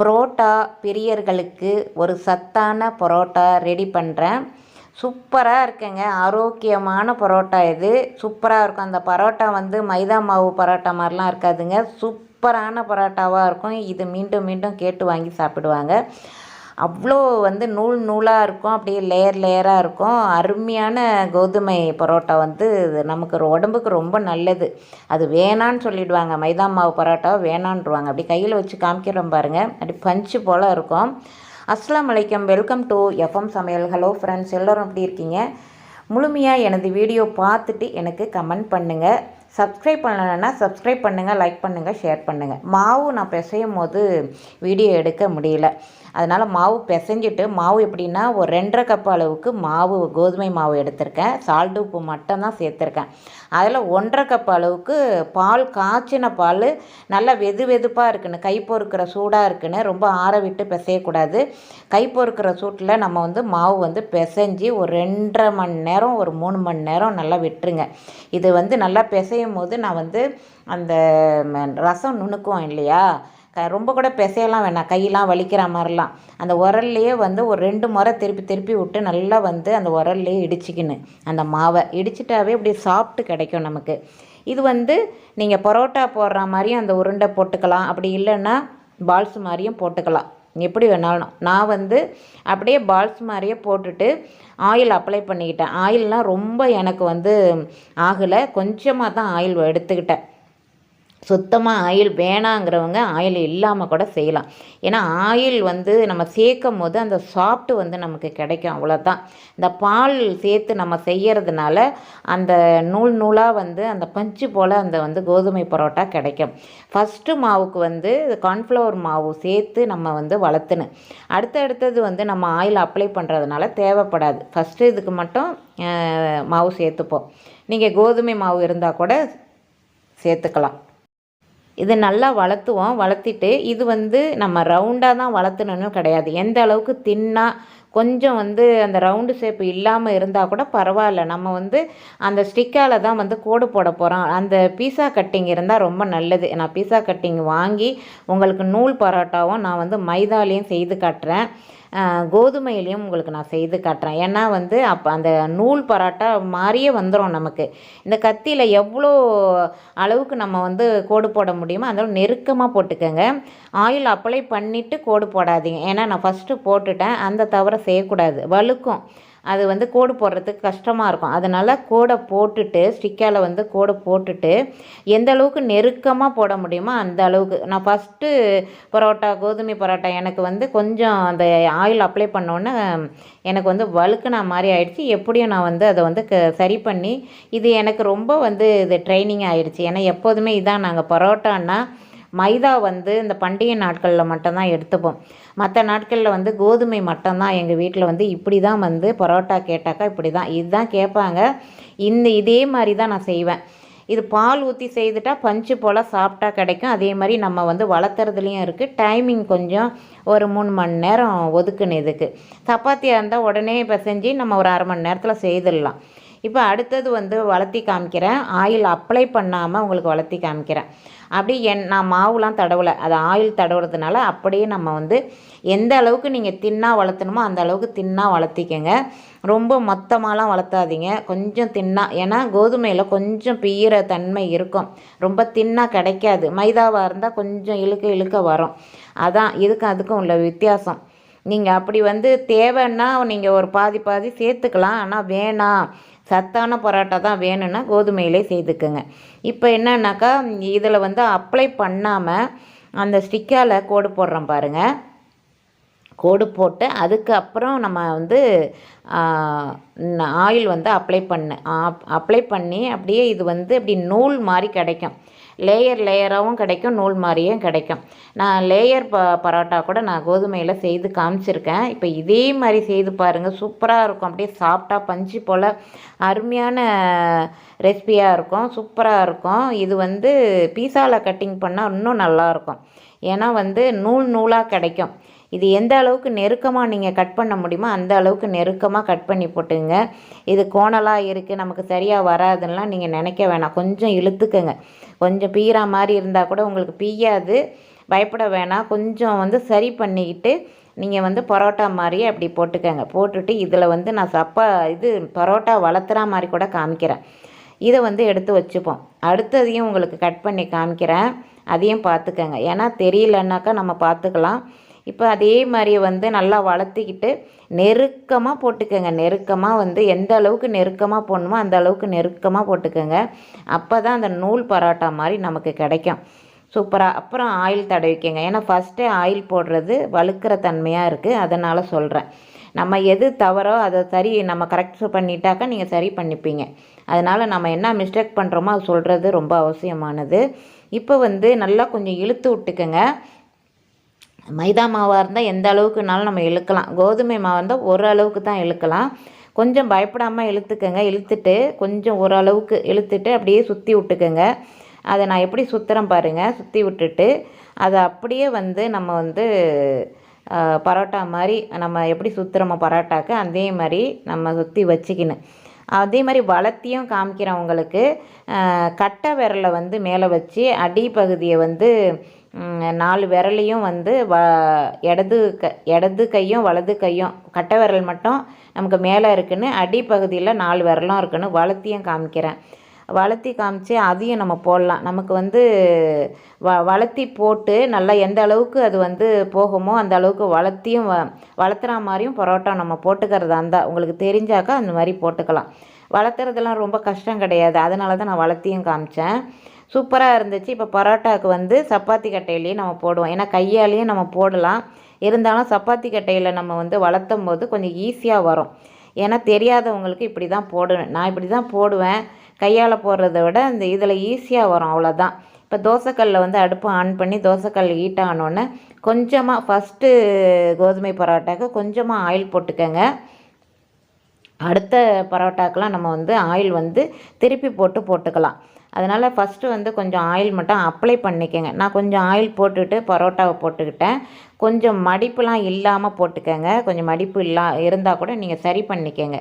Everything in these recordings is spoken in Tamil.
புரோட்டா பிரியர்களுக்கு ஒரு சத்தான பரோட்டா ரெடி பண்ணுறேன் சூப்பராக இருக்குங்க. ஆரோக்கியமான பரோட்டா இது. சூப்பராக இருக்கும். அந்த பரோட்டா வந்து மைதா மாவு பரோட்டா மாதிரிலாம் இருக்காதுங்க. சூப்பரான பரோட்டாவாக இருக்கும். இது மீண்டும் மீண்டும் கேட்டு வாங்கி சாப்பிடுவாங்க. அவ்வளோ வந்து நூல் நூலாக இருக்கும் அப்படியே லேயர் லேயராக இருக்கும். அருமையான கோதுமை பரோட்டா வந்து நமக்கு உடம்புக்கு ரொம்ப நல்லது. அது வேணான்னு சொல்லிடுவாங்க மைதா மாவு பரோட்டா வேணான்ருவாங்க அப்படி கையில் வச்சு காமிக்கிறோம் பாருங்கள் அப்படி பஞ்சு போல் இருக்கும். அஸ்லாம் வலைக்கம் வெல்கம் டு எஃப்எம் சமையல். ஹலோ ஃப்ரெண்ட்ஸ் எல்லோரும் எப்படி இருக்கீங்க? முழுமையாக எனது வீடியோ பார்த்துட்டு எனக்கு கமெண்ட் பண்ணுங்கள் சப்ஸ்கிரைப் பண்ணலைன்னா சப்ஸ்கிரைப் பண்ணுங்கள் லைக் பண்ணுங்கள் ஷேர் பண்ணுங்கள் மாவு நான் பிசையும் போது வீடியோ எடுக்க முடியல. அதனால் மாவு பிசைஞ்சிட்டு மாவு எப்படின்னா ஒரு ரெண்டரை கப் அளவுக்கு மாவு கோதுமை மாவு எடுத்திருக்கேன். சால்ட் உப்பு மட்டும் தான் சேர்த்துருக்கேன். அதில் ஒன்றரை கப் அளவுக்கு பால் காய்ச்சின பால் நல்லா வெது வெதுப்பாக இருக்குன்னு கை பொறுக்கிற சூடாக இருக்குன்னு ரொம்ப ஆற விட்டு பிசையக்கூடாது. கை பொறுக்கிற சூட்டில் நம்ம வந்து மாவு வந்து பிசைஞ்சு ஒரு ரெண்டரை மணி நேரம் ஒரு மூணு மணி நேரம் நல்லா விட்டுருங்க. இது வந்து நல்லா பிசை பிசையும் போது நான் வந்து அந்த ரசம் நுணுக்குவோம் இல்லையா? க ரொம்ப கூட பிசையெல்லாம் வேணாம். கையெல்லாம் வலிக்கிற மாதிரிலாம். அந்த உரல்லையே வந்து ஒரு ரெண்டு முறை திருப்பி திருப்பி விட்டு நல்லா வந்து அந்த உரல்லையே இடிச்சிக்கின்னு அந்த மாவை. இடிச்சிட்டாவே இப்படி சாப்பிட்டு கிடைக்கும் நமக்கு. இது வந்து நீங்கள் பரோட்டா போடுற மாதிரியும் அந்த உருண்டை போட்டுக்கலாம். அப்படி இல்லைன்னா பால்ஸ் மாதிரியும் போட்டுக்கலாம். எப்படி வேணாலும். நான் வந்து அப்படியே பால்ஸ் மாதிரியே போட்டுட்டு ஆயில் அப்ளை பண்ணிக்கிட்டேன். ஆயில்லாம் ரொம்ப எனக்கு வந்து ஆகலை. கொஞ்சமாக தான் ஆயில் எடுத்துக்கிட்டேன். சுத்தமாக ஆயில் வேணாங்கிறவங்க ஆயில் இல்லாமல் கூட செய்யலாம். ஏன்னா ஆயில் வந்து நம்ம சேர்க்கும் போது அந்த சாஃப்ட்டு வந்து நமக்கு கிடைக்கும் அவ்வளோதான் இந்த பால் சேர்த்து நம்ம செய்கிறதுனால அந்த நூல் நூலாக வந்து அந்த பஞ்சு போல் அந்த வந்து கோதுமை பரோட்டா கிடைக்கும். ஃபஸ்ட்டு மாவுக்கு வந்து கார்ன்ஃப்ளவர் மாவு சேர்த்து நம்ம வந்து வளர்த்துணும். அடுத்தடுத்தது வந்து நம்ம ஆயில் அப்ளை பண்ணுறதுனால தேவைப்படாது. ஃபஸ்ட்டு இதுக்கு மட்டும் மாவு சேர்த்துப்போம். நீங்கள் கோதுமை மாவு இருந்தால் கூட சேர்த்துக்கலாம். இது நல்லா வளர்த்துவோம். வளர்த்திட்டு இது வந்து நம்ம ரவுண்டாக தான் வளர்த்தணுன்னு கிடையாது. எந்த அளவுக்கு தின்னாக கொஞ்சம் வந்து அந்த ரவுண்டு ஷேப் இல்லாமல் இருந்தால் கூட பரவாயில்ல. நம்ம வந்து அந்த ஸ்டிக்கால் தான் வந்து கோடு போட போகிறோம் அந்த பீஸா கட்டிங் இருந்தால் ரொம்ப நல்லது. நான் பீஸா கட்டிங் வாங்கி உங்களுக்கு நூல் பரோட்டாவும் நான் வந்து மைதாலையும் செய்து காட்டுறேன். கோதுமையிலையும் உங்களுக்கு நான் செய்து காட்டுறேன். ஏன்னா வந்து அப்போ அந்த நூல் பரோட்டா மாதிரியே வந்துடும் நமக்கு. இந்த கத்தியில் எவ்வளோ அளவுக்கு நம்ம வந்து கோடு போட முடியுமோ அந்த நெருக்கமாக போட்டுக்கோங்க. ஆயில் அப்ளை பண்ணிவிட்டு கோடு போடாதீங்க. ஏன்னா நான் ஃபஸ்ட்டு போட்டுட்டேன். அந்த தவிர செய்யக்கூடாது. வழுக்கும். அது வந்து கோடு போடுறதுக்கு கஷ்டமாக இருக்கும். அதனால் கோடை போட்டுட்டு ஸ்டிக்கால் வந்து கோடை போட்டுட்டு எந்த அளவுக்கு நெருக்கமாக போட முடியுமோ அந்த அளவுக்கு. நான் ஃபஸ்ட்டு பரோட்டா கோதுமை பரோட்டா எனக்கு வந்து கொஞ்சம் அந்த ஆயில் அப்ளை பண்ணோன்னே எனக்கு வந்து வழுக்குன மாதிரி ஆயிடுச்சு. எப்படியும் நான் வந்து அதை வந்து க சரி பண்ணி இது எனக்கு ரொம்ப வந்து இது ட்ரைனிங் ஆகிடுச்சு ஏன்னா எப்போதுமே இதான் நாங்கள் பரோட்டான்னா மைதா வந்து இந்த பண்டிகை நாட்களில் மட்டும்தான் எடுத்துப்போம். மற்ற நாட்களில் வந்து கோதுமை மட்டும்தான் எங்கள் வீட்டில் வந்து இப்படி தான் வந்து பரோட்டா கேட்டாக்கா இப்படி தான் இதுதான் கேட்பாங்க. இந்த இதே மாதிரி தான் நான் செய்வேன். இது பால் ஊற்றி செய்துட்டா பஞ்சு போல் சாப்பிட்டா கிடைக்கும். அதே மாதிரி நம்ம வந்து வளர்த்துறதுலேயும் இருக்குது டைமிங் கொஞ்சம் ஒரு மூணு மணி நேரம் ஒதுக்குன்னு இதுக்கு சப்பாத்தியாக இருந்தால் உடனே இப்போ செஞ்சு நம்ம ஒரு அரை மணி நேரத்தில் செய்திடலாம். இப்போ அடுத்தது வந்து வளர்த்தி காமிக்கிறேன். ஆயில் அப்ளை பண்ணாமல் உங்களுக்கு வளர்த்தி காமிக்கிறேன். அப்படி என் நான் மாவுலாம் தடவலை. அது ஆயில் தடவுறதுனால அப்படியே நம்ம வந்து எந்த அளவுக்கு நீங்கள் தின்னாக வளர்த்தணுமோ அந்த அளவுக்கு தின்னாக வளர்த்திக்கங்க. ரொம்ப மொத்தமாலாம் வளர்த்தாதீங்க. கொஞ்சம் தின்னா ஏன்னா கோதுமையில் கொஞ்சம் பீர தன்மை இருக்கும். ரொம்ப தின்னாக கிடைக்காது. மைதாவாக இருந்தால் கொஞ்சம் இழுக்க இழுக்க வரும். அதான் இதுக்கும் அதுக்கும் உள்ள வித்தியாசம். நீங்கள் அப்படி வந்து தேவைன்னா நீங்கள் ஒரு பாதி பாதி சேர்த்துக்கலாம். ஆனால் வேணாம். சத்தான பரோட்டா தான் வேணும்னா கோதுமையிலே செய்துக்குங்க. இப்போ என்னன்னாக்கா இதில் வந்து அப்ளை பண்ணாமல் அந்த ஸ்டிக்கால் கோடு போடுறோம் பாருங்கள் கோடு போட்டு அதுக்கப்புறம் நம்ம வந்து ஆயில் வந்து அப்ளை பண்ணு அப்ளை பண்ணி அப்படியே இது வந்து அப்படி நூல் மாதிரி கிடைக்கும். லேயர் லேயராகவும் கிடைக்கும் நூல் மாதிரியும் கிடைக்கும். நான் லேயர் ப பரோட்டா கூட நான் கோதுமையில் செய்து காமிச்சிருக்கேன். இப்போ இதே மாதிரி செய்து பாருங்கள் சூப்பராக இருக்கும். அப்படியே சாப்பிட்டா பஞ்சு போல் அருமையான ரெசிபியாக இருக்கும். சூப்பராக இருக்கும். இது வந்து பீஸாவில் கட்டிங் பண்ணால் இன்னும் நல்லாயிருக்கும் ஏன்னா வந்து நூல் நூலாக கிடைக்கும். இது எந்த அளவுக்கு நெருக்கமாக நீங்கள் கட் பண்ண முடியுமோ அந்த அளவுக்கு நெருக்கமாக கட் பண்ணி போட்டுங்க. இது கோணலாக இருக்குது நமக்கு சரியாக வராதுன்னா நீங்கள் நினைக்க வேணாம். கொஞ்சம் இழுத்துக்கங்க. கொஞ்சம் பீரா மாதிரி இருந்தால் கூட உங்களுக்கு பீயாது. பயப்பட வேணாம். கொஞ்சம் வந்து சரி பண்ணிக்கிட்டு நீங்கள் வந்து பரோட்டா மாதிரியே அப்படி போட்டுக்கோங்க. போட்டுட்டு இதில் வந்து நான் சப்பா இது பரோட்டா வளர்த்துறா மாதிரி கூட காமிக்கிறேன். இதை வந்து எடுத்து வச்சுப்போம். அடுத்ததையும் உங்களுக்கு கட் பண்ணி காமிக்கிறேன். அதையும் பார்த்துக்கங்க. ஏன்னா தெரியலன்னாக்கா நம்ம பார்த்துக்கலாம். இப்போ அதே மாதிரி வந்து நல்லா வளர்த்துக்கிட்டு நெருக்கமாக போட்டுக்கோங்க. நெருக்கமாக வந்து எந்த அளவுக்கு நெருக்கமாக போடணுமோ அந்த அளவுக்கு நெருக்கமாக போட்டுக்கோங்க. அப்போ தான் அந்த நூல் பரோட்டா மாதிரி நமக்கு கிடைக்கும். சூப்பராக அப்புறம் ஆயில் தடவிக்கங்க. ஏன்னா ஃபஸ்ட்டே ஆயில் போடுறது வழுக்கிற தன்மையாக இருக்குது. அதனால் சொல்கிறேன். நம்ம எது தவறோ அதை சரி நம்ம கரெக்ட் பண்ணிட்டாக்கா நீங்கள் சரி பண்ணிப்பீங்க. அதனால் நம்ம என்ன மிஸ்டேக் பண்ணுறோமோ அது சொல்கிறது ரொம்ப அவசியமானது. இப்போ வந்து நல்லா கொஞ்சம் இழுத்து விட்டுக்கோங்க. மைதா மாவாக இருந்தால் எந்த அளவுக்குனாலும் நம்ம இழுக்கலாம். கோதுமை மாவாக இருந்தால் ஒரு அளவுக்கு தான் இழுக்கலாம். கொஞ்சம் பயப்படாமல் இழுத்துக்கோங்க. இழுத்துட்டு கொஞ்சம் ஓரளவுக்கு இழுத்துட்டு அப்படியே சுற்றி விட்டுக்கோங்க. அதை நான் எப்படி சுற்றுறேன் பாருங்கள் சுற்றி விட்டுட்டு அதை அப்படியே வந்து நம்ம வந்து பரோட்டா மாதிரி நம்ம எப்படி சுற்றுறோமோ பரோட்டாக்கு அதே மாதிரி நம்ம சுற்றி வச்சுக்கணும். அதே மாதிரி வளர்த்தியும் காமிக்கிறேன் உங்களுக்கு. கட்டை விரலை வந்து மேலே வச்சு அடிப்பகுதியை வந்து நாலு விரலையும் வந்து வ இடது க இடது கையும் வலது கையும் கட்டை விரல் மட்டும் நமக்கு மேலே இருக்குன்னு அடிப்பகுதியில் நாலு விரலும் இருக்குன்னு வளர்த்தியும் காமிக்கிறேன். வளர்த்தி காமிச்சு அதையும் நம்ம போடலாம். நமக்கு வந்து வ வளர்த்தி போட்டு நல்லா எந்த அளவுக்கு அது வந்து போகுமோ அந்த அளவுக்கு வளர்த்தியும் வ வளர்த்துற மாதிரியும் பரோட்டா நம்ம போட்டுக்கிறதா இருந்தால் உங்களுக்கு தெரிஞ்சாக்கா அந்த மாதிரி போட்டுக்கலாம். வளர்த்துறதுலாம் ரொம்ப கஷ்டம் கிடையாது. அதனால தான் நான் வளர்த்தியும் காமிச்சேன். சூப்பராக இருந்துச்சு. இப்போ பரோட்டாவுக்கு வந்து சப்பாத்தி கட்டையிலேயே நம்ம போடுவோம். ஏன்னா கையாலேயும் நம்ம போடலாம். இருந்தாலும் சப்பாத்தி கட்டையில் நம்ம வந்து வளர்த்தும் போது கொஞ்சம் ஈஸியாக வரும். ஏன்னா தெரியாதவங்களுக்கு இப்படி தான் போடுவேன் நான் இப்படி தான் போடுவேன். கையால் போடுறத விட இந்த இதில் ஈஸியாக வரும் அவ்வளோதான் இப்போ தோசைக்கல்லில் வந்து அடுப்பு ஆன் பண்ணி தோசைக்கல் ஹீட் ஆனோடனே கொஞ்சமாக ஃபஸ்ட்டு கோதுமை பரோட்டாக்கு கொஞ்சமாக ஆயில் போட்டுக்கோங்க. அடுத்த பரோட்டாக்கெலாம் நம்ம வந்து ஆயில் வந்து திருப்பி போட்டு போட்டுக்கலாம். அதனால் ஃபஸ்ட்டு வந்து கொஞ்சம் ஆயில் மட்டும் அப்ளை பண்ணிக்கோங்க. நான் கொஞ்சம் ஆயில் போட்டுக்கிட்டு பரோட்டாவை போட்டுக்கிட்டேன். கொஞ்சம் மடிப்புலாம் இல்லாமல் போட்டுக்கோங்க. கொஞ்சம் மடிப்பு இல்லா இருந்தால் கூட நீங்கள் சரி பண்ணிக்கோங்க.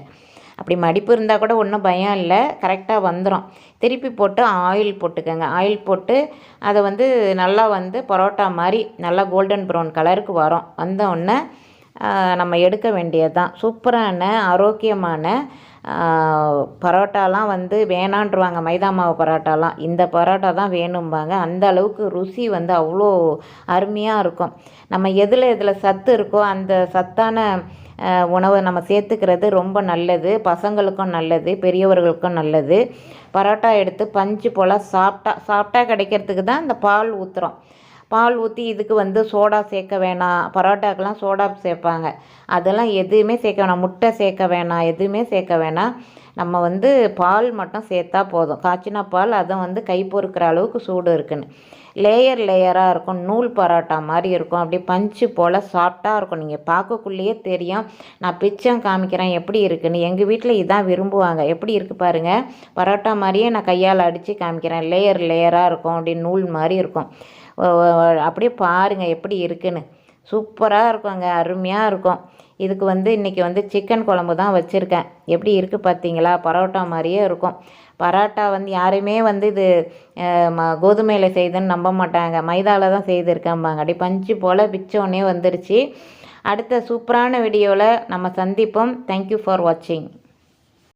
அப்படி மடிப்பு இருந்தால் கூட ஒன்றும் பயம் இல்லை. கரெக்டாக வந்துடும் திருப்பி போட்டு ஆயில் போட்டுக்கோங்க. ஆயில் போட்டு அதை வந்து நல்லா வந்து பரோட்டா மாதிரி நல்லா கோல்டன் ப்ரௌன் கலருக்கு வரும். வந்த உடனே நம்ம எடுக்க வேண்டியது தான் சூப்பரான ஆரோக்கியமான பரோட்டாலாம் வந்து வேணான்றுவாங்க. மைதா மாவு பரோட்டாலாம். இந்த பரோட்டா தான் வேணும்பாங்க. அந்த அளவுக்கு ருசி வந்து அவ்வளோ அருமையாக இருக்கும். நம்ம எதில் எதில் சத்து இருக்கோ அந்த சத்தான உணவை நம்ம சேர்த்துக்கிறது ரொம்ப நல்லது. பசங்களுக்கும் நல்லது பெரியவர்களுக்கும் நல்லது. பரோட்டா எடுத்து பஞ்சு போல் சாப்பிட்டா சாப்பிட்டா கிடைக்கிறதுக்கு தான் இந்த பால் ஊற்றுறோம் பால் ஊற்றி இதுக்கு வந்து சோடா சேர்க்க வேணாம். பரோட்டாக்கெலாம் சோடா சேர்ப்பாங்க. அதெல்லாம் எதுவுமே சேர்க்க வேணாம். முட்டை சேர்க்க வேணாம். எதுவுமே சேர்க்க வேணாம். நம்ம வந்து பால் மட்டும் சேர்த்தா போதும். காய்ச்சின பால் அதை வந்து கை பொறுக்கிற அளவுக்கு சூடு இருக்குன்னு. லேயர் லேயராக இருக்கும். நூல் பரோட்டா மாதிரி இருக்கும். அப்படியே பஞ்சு போல் சாஃப்டாக இருக்கும். நீங்கள் பார்க்கக்குள்ளேயே தெரியும். நான் பிச்சம் காமிக்கிறேன். எப்படி இருக்குன்னு. எங்கள் வீட்டில் இதான் விரும்புவாங்க. எப்படி இருக்குது பாருங்கள் பரோட்டா மாதிரியே நான் கையால் அடித்து காமிக்கிறேன். லேயர் லேயராக இருக்கும். அப்படி நூல் மாதிரி இருக்கும். அப்படியே பாருங்கள் எப்படி இருக்குன்னு. சூப்பராக இருக்குங்க அருமையாக இருக்கும். இதுக்கு வந்து இன்றைக்கி வந்து சிக்கன் குழம்பு தான் வச்சுருக்கேன். எப்படி இருக்குது பார்த்தீங்களா? பரோட்டா மாதிரியே இருக்கும். பரோட்டா வந்து யாருமே வந்து இது கோதுமையில் செய்துன்னு நம்ப மாட்டாங்க. மைதாவில் தான் செய்திருக்கேன்பாங்க அப்படி பஞ்சு போல் பிச்சோடனே வந்துருச்சு. அடுத்த சூப்பரான வீடியோவில் நம்ம சந்திப்போம். தேங்க்யூ ஃபார் வாட்சிங்